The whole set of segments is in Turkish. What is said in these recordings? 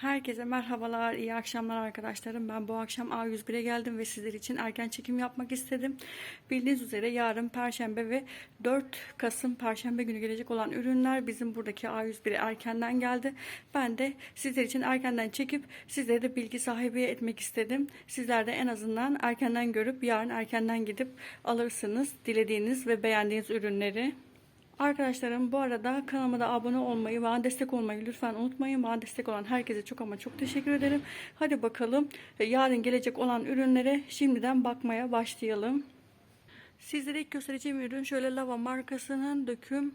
Herkese merhabalar, iyi akşamlar arkadaşlarım. Ben bu akşam A101'e geldim ve sizler için erken çekim yapmak istedim. Bildiğiniz üzere yarın Perşembe ve 4 Kasım Perşembe günü gelecek olan ürünler bizim buradaki A101'e erkenden geldi. Ben de sizler için erkenden çekip sizlere de bilgi sahibi etmek istedim. Sizler de en azından erkenden görüp yarın erkenden gidip alırsınız dilediğiniz ve beğendiğiniz ürünleri. Arkadaşlarım bu arada kanalıma da abone olmayı, bana destek olmayı lütfen unutmayın. Bana destek olan herkese çok ama çok teşekkür ederim. Hadi bakalım e, yarın gelecek olan ürünlere şimdiden bakmaya başlayalım. Sizlere ilk göstereceğim ürün şöyle lava markasının döküm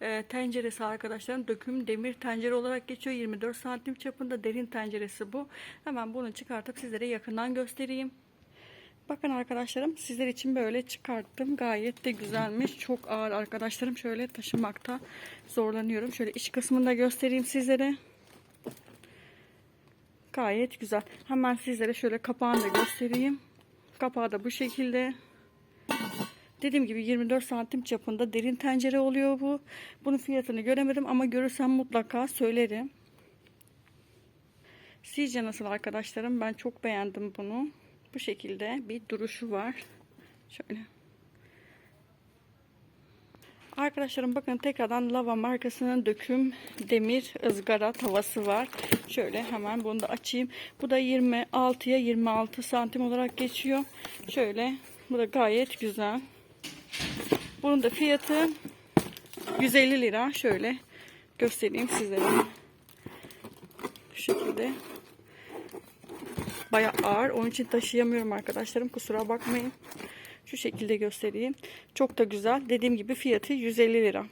e, tenceresi arkadaşlarım. Döküm demir tencere olarak geçiyor. 24 santim çapında derin tenceresi bu. Hemen bunu çıkartıp sizlere yakından göstereyim. Bakın arkadaşlarım sizler için böyle çıkarttım. Gayet de güzelmiş. Çok ağır arkadaşlarım. Şöyle taşımakta zorlanıyorum. Şöyle iç kısmını da göstereyim sizlere. Gayet güzel. Hemen sizlere şöyle kapağını da göstereyim. Kapağı da bu şekilde. Dediğim gibi 24 santim çapında derin tencere oluyor bu. Bunun fiyatını göremedim ama görürsem mutlaka söylerim. Sizce nasıl arkadaşlarım? Ben çok beğendim bunu. Bu şekilde bir duruşu var. Şöyle. Arkadaşlarım bakın tekrardan lava markasının döküm demir ızgara tavası var. Şöyle hemen bunu da açayım. Bu da 26'ya 26 santim olarak geçiyor. Şöyle bu da gayet güzel. Bunun da fiyatı 150 lira. Şöyle göstereyim sizlere. Şu şekilde bayağı ağır. Onun için taşıyamıyorum arkadaşlarım. Kusura bakmayın. Şu şekilde göstereyim. Çok da güzel. Dediğim gibi fiyatı 150 lira.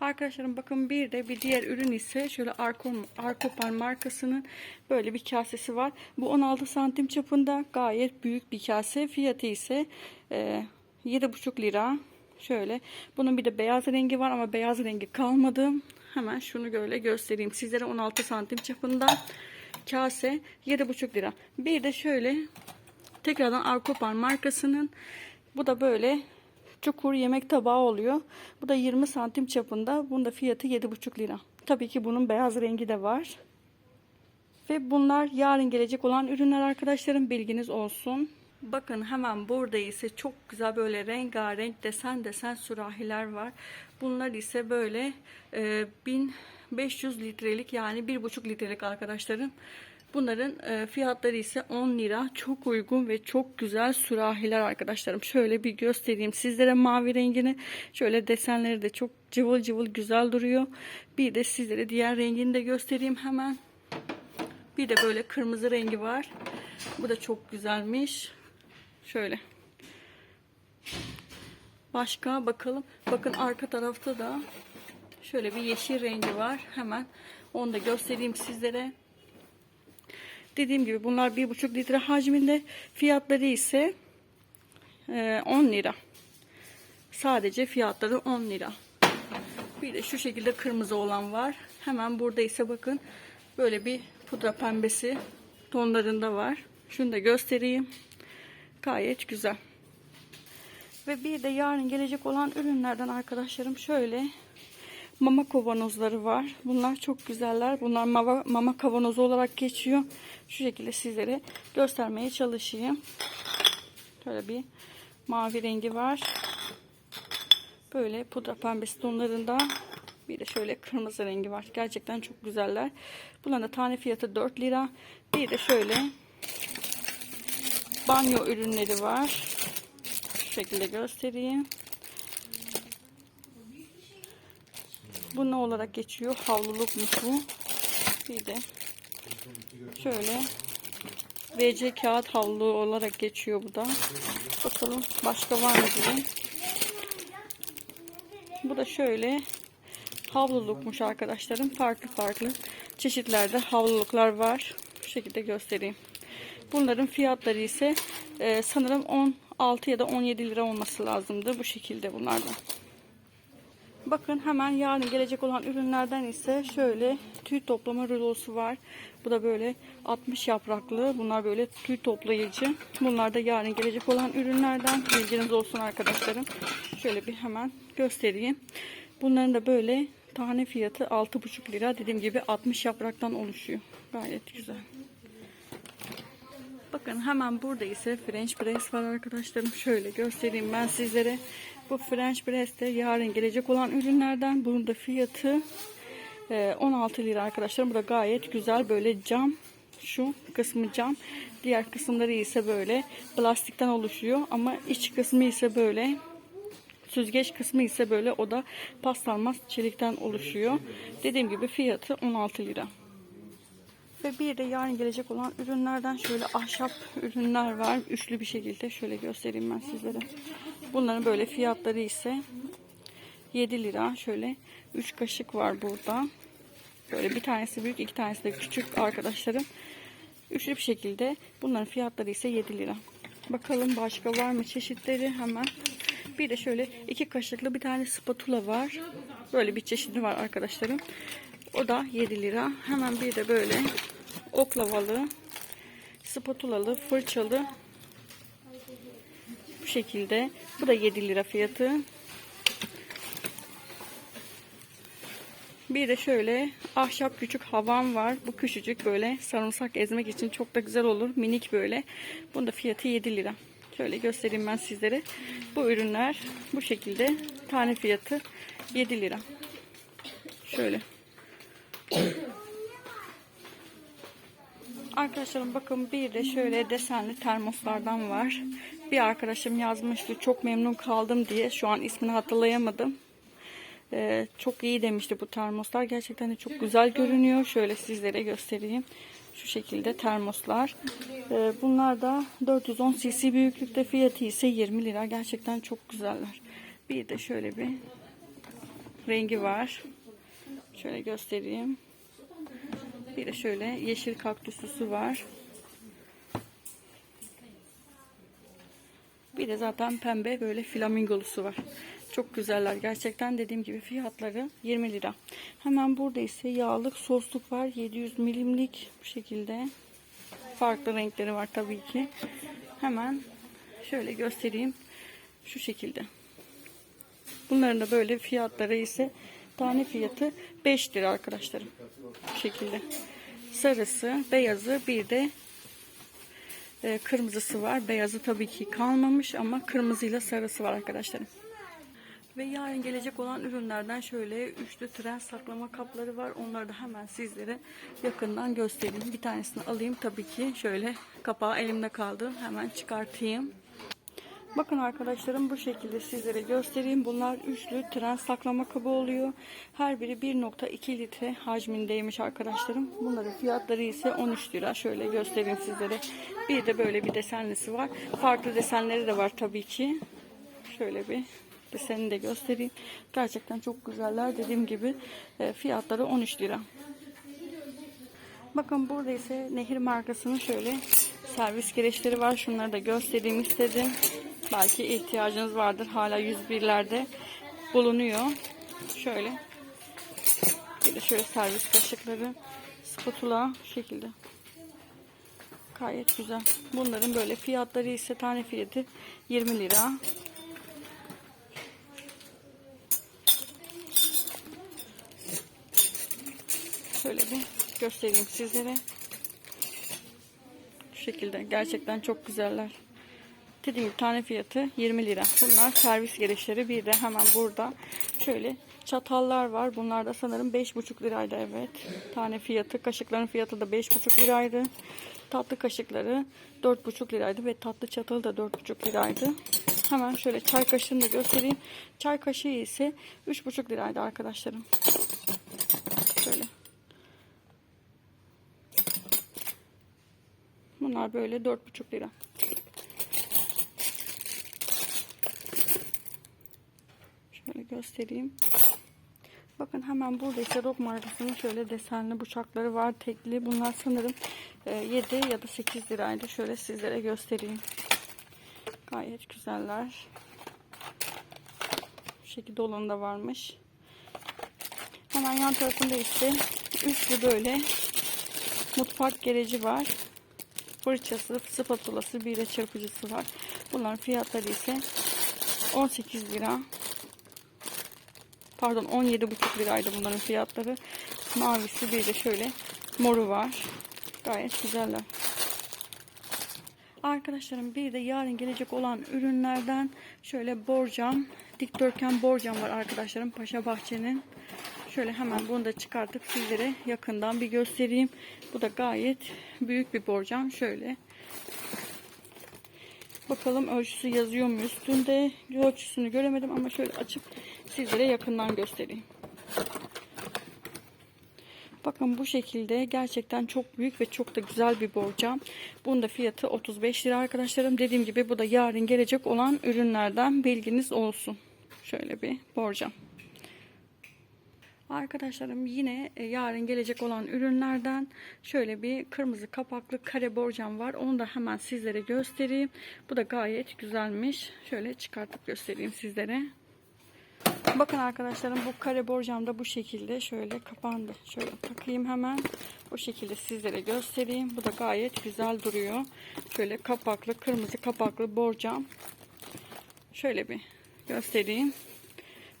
Arkadaşlarım bakın bir de bir diğer ürün ise şöyle Arkon, Arkopan markasının böyle bir kasesi var. Bu 16 santim çapında gayet büyük bir kase. Fiyatı ise e, 7,5 lira. Şöyle. Bunun bir de beyaz rengi var ama beyaz rengi kalmadı. Hemen şunu böyle göstereyim. Sizlere 16 santim çapında kase 7,5 lira. Bir de şöyle tekrardan Arkopan markasının bu da böyle çukur yemek tabağı oluyor. Bu da 20 santim çapında. Bunun da fiyatı 7,5 lira. Tabii ki bunun beyaz rengi de var. Ve bunlar yarın gelecek olan ürünler arkadaşlarım bilginiz olsun. Bakın hemen burada ise çok güzel böyle rengarenk desen desen sürahiler var. Bunlar ise böyle e, 1500 litrelik yani 1,5 litrelik arkadaşlarım. Bunların e, fiyatları ise 10 lira. Çok uygun ve çok güzel sürahiler arkadaşlarım. Şöyle bir göstereyim sizlere mavi rengini. Şöyle desenleri de çok cıvıl cıvıl güzel duruyor. Bir de sizlere diğer rengini de göstereyim hemen. Bir de böyle kırmızı rengi var. Bu da çok güzelmiş. Şöyle. Başka bakalım. Bakın arka tarafta da şöyle bir yeşil rengi var. Hemen onu da göstereyim sizlere. Dediğim gibi bunlar 1,5 litre hacminde. Fiyatları ise 10 lira. Sadece fiyatları 10 lira. Bir de şu şekilde kırmızı olan var. Hemen burada ise bakın böyle bir pudra pembesi tonlarında var. Şunu da göstereyim. Gayet güzel. Ve bir de yarın gelecek olan ürünlerden arkadaşlarım şöyle mama kavanozları var. Bunlar çok güzeller. Bunlar mama, mama kavanozu olarak geçiyor. Şu şekilde sizlere göstermeye çalışayım. Şöyle bir mavi rengi var. Böyle pudra pembesi tonlarında. Bir de şöyle kırmızı rengi var. Gerçekten çok güzeller. Bunların da tane fiyatı 4 lira. Bir de şöyle banyo ürünleri var. Şu şekilde göstereyim. Bu ne olarak geçiyor? Havlulukmuş bu. Bir de şöyle VC kağıt havlu olarak geçiyor bu da. Bakalım başka var mı diye. Bu da şöyle havlulukmuş arkadaşlarım. Farklı farklı çeşitlerde havluluklar var. Bu şekilde göstereyim. Bunların fiyatları ise e, sanırım 16 ya da 17 lira olması lazımdı. Bu şekilde bunlardan. Bakın hemen yarın gelecek olan ürünlerden ise şöyle tüy toplama rulosu var. Bu da böyle 60 yapraklı. Bunlar böyle tüy toplayıcı. Bunlar da yarın gelecek olan ürünlerden. Bilginiz olsun arkadaşlarım. Şöyle bir hemen göstereyim. Bunların da böyle Tane fiyatı 6,5 lira. Dediğim gibi 60 yapraktan oluşuyor. Gayet güzel. Bakın hemen burada ise French press var arkadaşlarım. Şöyle göstereyim ben sizlere. Bu French press de yarın gelecek olan ürünlerden. Bunun da fiyatı e, 16 lira arkadaşlarım. Bu da gayet güzel böyle cam. Şu kısmı cam. Diğer kısımları ise böyle plastikten oluşuyor. Ama iç kısmı ise böyle Süzgeç kısmı ise böyle o da paslanmaz çelikten oluşuyor. Dediğim gibi fiyatı 16 lira. Ve bir de yarın gelecek olan ürünlerden şöyle ahşap ürünler var. Üçlü bir şekilde şöyle göstereyim ben sizlere. Bunların böyle fiyatları ise 7 lira. Şöyle 3 kaşık var burada. Böyle bir tanesi büyük, iki tanesi de küçük arkadaşlarım. Üçlü bir şekilde bunların fiyatları ise 7 lira. Bakalım başka var mı çeşitleri hemen. Bir de şöyle iki kaşıklı bir tane spatula var. Böyle bir çeşidi var arkadaşlarım. O da 7 lira. Hemen bir de böyle oklavalı, spatulalı, fırçalı bu şekilde. Bu da 7 lira fiyatı. Bir de şöyle ahşap küçük havan var. Bu küçücük böyle sarımsak ezmek için çok da güzel olur. Minik böyle. Bunun da fiyatı 7 lira. Şöyle göstereyim ben sizlere. Bu ürünler bu şekilde. Tane fiyatı 7 lira. Şöyle. Arkadaşlarım bakın bir de şöyle desenli termoslardan var. Bir arkadaşım yazmıştı çok memnun kaldım diye. Şu an ismini hatırlayamadım. Ee, çok iyi demişti bu termoslar. Gerçekten de çok güzel görünüyor. Şöyle sizlere göstereyim. Şu şekilde termoslar. Ee, bunlar da 410 cc büyüklükte fiyatı ise 20 lira. Gerçekten çok güzeller. Bir de şöyle bir rengi var. Şöyle göstereyim. Bir de şöyle yeşil kaktüsüsü var. Bir de zaten pembe böyle flamingolusu var. Çok güzeller gerçekten dediğim gibi fiyatları 20 lira. Hemen burada ise yağlık sosluk var 700 milimlik bu şekilde. Farklı renkleri var tabii ki. Hemen şöyle göstereyim. Şu şekilde. Bunların da böyle fiyatları ise tane fiyatı 5 lira arkadaşlarım. Bu şekilde. Sarısı, beyazı bir de e, kırmızısı var. Beyazı tabii ki kalmamış ama kırmızıyla sarısı var arkadaşlarım. Ve yarın gelecek olan ürünlerden şöyle üçlü tren saklama kapları var. Onları da hemen sizlere yakından göstereyim. Bir tanesini alayım tabii ki. Şöyle kapağı elimde kaldı. Hemen çıkartayım. Bakın arkadaşlarım bu şekilde sizlere göstereyim. Bunlar üçlü tren saklama kabı oluyor. Her biri 1.2 litre hacmindeymiş arkadaşlarım. Bunların fiyatları ise 13 lira. Şöyle göstereyim sizlere. Bir de böyle bir desenlisi var. Farklı desenleri de var tabii ki. Şöyle bir desenini de göstereyim. Gerçekten çok güzeller. Dediğim gibi e, fiyatları 13 lira. Bakın burada ise Nehir markasının şöyle servis gereçleri var. Şunları da göstereyim istedim. Belki ihtiyacınız vardır. Hala 101'lerde bulunuyor. Şöyle. Bir de şöyle servis kaşıkları. Spatula şekilde. Gayet güzel. Bunların böyle fiyatları ise tane fiyatı 20 lira. Şöyle bir göstereyim sizlere. Şu şekilde. Gerçekten çok güzeller. Dediğim gibi tane fiyatı 20 lira. Bunlar servis gereçleri. Bir de hemen burada şöyle çatallar var. Bunlar da sanırım 5,5 liraydı evet. Tane fiyatı. Kaşıkların fiyatı da 5,5 liraydı. Tatlı kaşıkları 4,5 liraydı ve tatlı çatalı da 4,5 liraydı. Hemen şöyle çay kaşığını da göstereyim. Çay kaşığı ise 3,5 liraydı arkadaşlarım. Şöyle. Bunlar böyle 4,5 lira. Şöyle göstereyim. Bakın hemen burada ise Rock markasının şöyle desenli bıçakları var. Tekli. Bunlar sanırım 7 ya da 8 liraydı. Şöyle sizlere göstereyim. Gayet güzeller. Bu şekilde olanı da varmış. Hemen yan tarafında ise üçlü böyle mutfak gereci var. Fırçası, spatulası, bir de çırpıcısı var. Bunların fiyatları ise 18 lira. Pardon 17,5 liraydı bunların fiyatları. Mavisi bir de şöyle moru var. Gayet güzeller. Arkadaşlarım bir de yarın gelecek olan ürünlerden şöyle borcam, dikdörtgen borcam var arkadaşlarım Paşa Bahçe'nin. Şöyle hemen bunu da çıkartıp sizlere yakından bir göstereyim. Bu da gayet büyük bir borcam. Şöyle. Bakalım ölçüsü yazıyor mu üstünde. Ölçüsünü göremedim ama şöyle açıp sizlere yakından göstereyim. Bakın bu şekilde gerçekten çok büyük ve çok da güzel bir borcam. Bunun da fiyatı 35 lira arkadaşlarım. Dediğim gibi bu da yarın gelecek olan ürünlerden bilginiz olsun. Şöyle bir borcam. Arkadaşlarım yine e, yarın gelecek olan ürünlerden şöyle bir kırmızı kapaklı kare borcam var. Onu da hemen sizlere göstereyim. Bu da gayet güzelmiş. Şöyle çıkartıp göstereyim sizlere. Bakın arkadaşlarım bu kare borcam da bu şekilde şöyle kapandı. Şöyle takayım hemen. Bu şekilde sizlere göstereyim. Bu da gayet güzel duruyor. Şöyle kapaklı kırmızı kapaklı borcam. Şöyle bir göstereyim.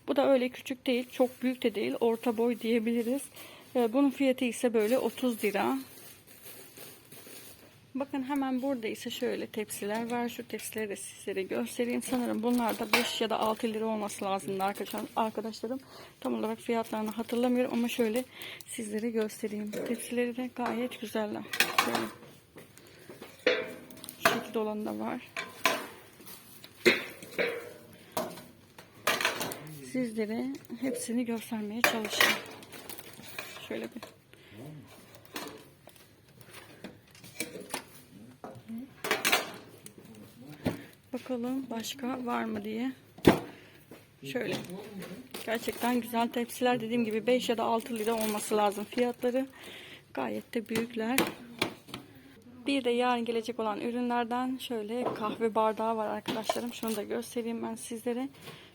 Bu da öyle küçük değil. Çok büyük de değil. Orta boy diyebiliriz. Ee, Bunun fiyatı ise böyle 30 lira. Bakın hemen burada ise şöyle tepsiler var. Şu tepsileri de sizlere göstereyim. Sanırım bunlar da 5 ya da 6 lira olması lazımdı arkadaşlar, arkadaşlarım. Tam olarak fiyatlarını hatırlamıyorum ama şöyle sizlere göstereyim. Tepsileri de gayet güzeller. Şöyle. Şu şekilde olan da var. Sizlere hepsini göstermeye çalışayım. Şöyle bir Bakalım başka var mı diye. Şöyle. Gerçekten güzel tepsiler. Dediğim gibi 5 ya da 6 lira olması lazım fiyatları. Gayet de büyükler. Bir de yarın gelecek olan ürünlerden şöyle kahve bardağı var arkadaşlarım. Şunu da göstereyim ben sizlere.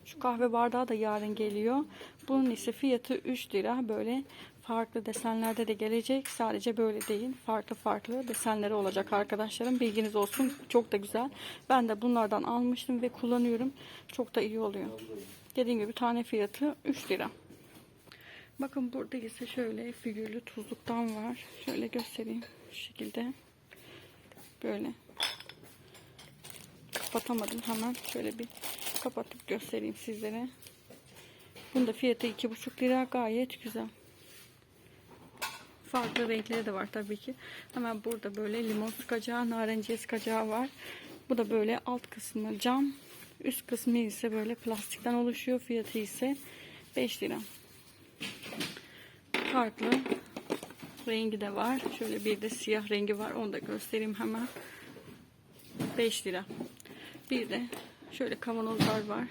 Şu kahve bardağı da yarın geliyor. Bunun ise fiyatı 3 lira. Böyle farklı desenlerde de gelecek. Sadece böyle değil. Farklı farklı desenleri olacak arkadaşlarım. Bilginiz olsun. Çok da güzel. Ben de bunlardan almıştım ve kullanıyorum. Çok da iyi oluyor. Dediğim gibi tane fiyatı 3 lira. Bakın burada ise şöyle figürlü tuzluktan var. Şöyle göstereyim. Şu şekilde. Böyle. Kapatamadım hemen. Şöyle bir kapatıp göstereyim sizlere. Bunun da fiyatı 2,5 lira. Gayet güzel. Farklı renkleri de var tabii ki. Hemen burada böyle limon sıkacağı, narenciye sıkacağı var. Bu da böyle alt kısmı cam. Üst kısmı ise böyle plastikten oluşuyor. Fiyatı ise 5 lira. Farklı rengi de var. Şöyle bir de siyah rengi var. Onu da göstereyim hemen. 5 lira. Bir de şöyle kavanozlar var.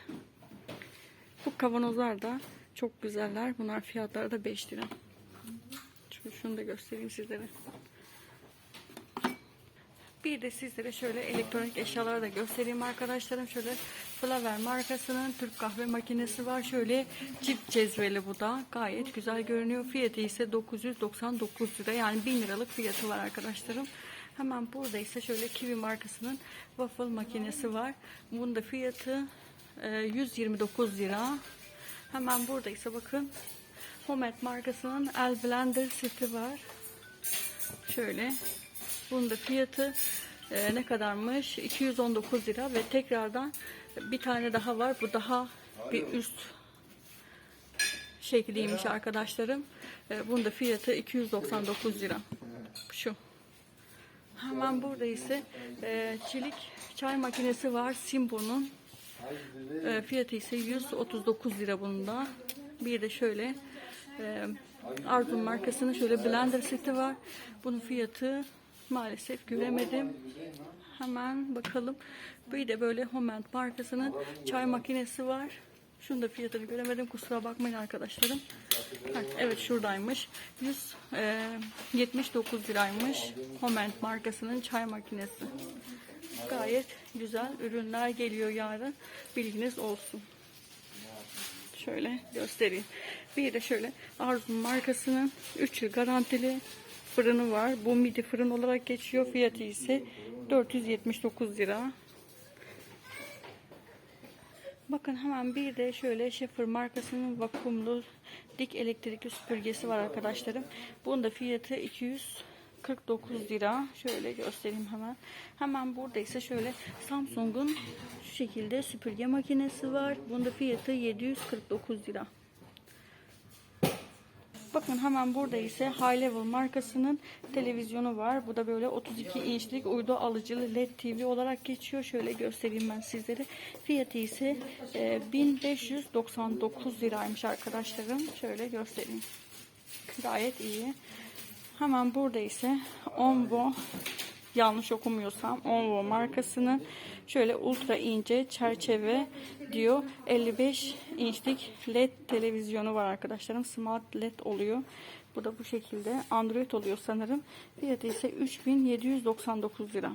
Bu kavanozlar da çok güzeller. Bunlar fiyatları da 5 lira. Şunu, da göstereyim sizlere. Bir de sizlere şöyle elektronik eşyaları da göstereyim arkadaşlarım. Şöyle Flaver markasının Türk kahve makinesi var. Şöyle çift cezveli bu da. Gayet güzel görünüyor. Fiyatı ise 999 lira. Yani 1000 liralık fiyatı var arkadaşlarım. Hemen burada ise şöyle Kiwi markasının waffle makinesi var. Bunun da fiyatı e, 129 lira. Hemen burada ise bakın Homet markasının El Blender seti var. Şöyle. Bunun da fiyatı e, ne kadarmış? 219 lira ve tekrardan bir tane daha var. Bu daha bir üst şekliymiş arkadaşlarım. E, bunun da fiyatı 299 lira. Şu. Hemen burada ise e, çelik çay makinesi var. Simbo'nun. E, fiyatı ise 139 lira bunda. Bir de şöyle e, Arzum markasının şöyle blender seti var. Bunun fiyatı maalesef göremedim. Hemen bakalım. Bir de böyle Homent markasının çay makinesi var. Şunun da fiyatını göremedim. Kusura bakmayın arkadaşlarım. Evet şuradaymış. 179 liraymış. Homent markasının çay makinesi. Gayet güzel ürünler geliyor yarın. Bilginiz olsun. Şöyle göstereyim. Bir de şöyle Arzum markasının 3 yıl garantili fırını var. Bu midi fırın olarak geçiyor. Fiyatı ise 479 lira. Bakın hemen bir de şöyle Schaefer markasının vakumlu dik elektrikli süpürgesi var arkadaşlarım. Bunun da fiyatı 249 lira. Şöyle göstereyim hemen. Hemen burada ise şöyle Samsung'un şu şekilde süpürge makinesi var. Bunun da fiyatı 749 lira. Bakın hemen burada ise High Level markasının televizyonu var. Bu da böyle 32 inçlik uydu alıcılı LED TV olarak geçiyor. Şöyle göstereyim ben sizlere. Fiyatı ise e, 1599 liraymış arkadaşlarım. Şöyle göstereyim. Gayet iyi. Hemen burada ise Onvo yanlış okumuyorsam Onvo markasının şöyle ultra ince çerçeve diyor. 55 inçlik led televizyonu var arkadaşlarım. Smart led oluyor. Bu da bu şekilde. Android oluyor sanırım. Fiyatı ise 3799 lira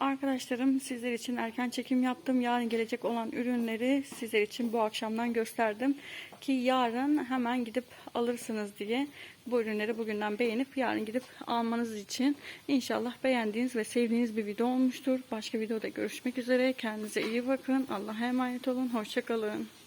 Arkadaşlarım sizler için erken çekim yaptım. Yarın gelecek olan ürünleri sizler için bu akşamdan gösterdim. Ki yarın hemen gidip alırsınız diye bu ürünleri bugünden beğenip yarın gidip almanız için inşallah beğendiğiniz ve sevdiğiniz bir video olmuştur. Başka videoda görüşmek üzere. Kendinize iyi bakın. Allah'a emanet olun. Hoşçakalın.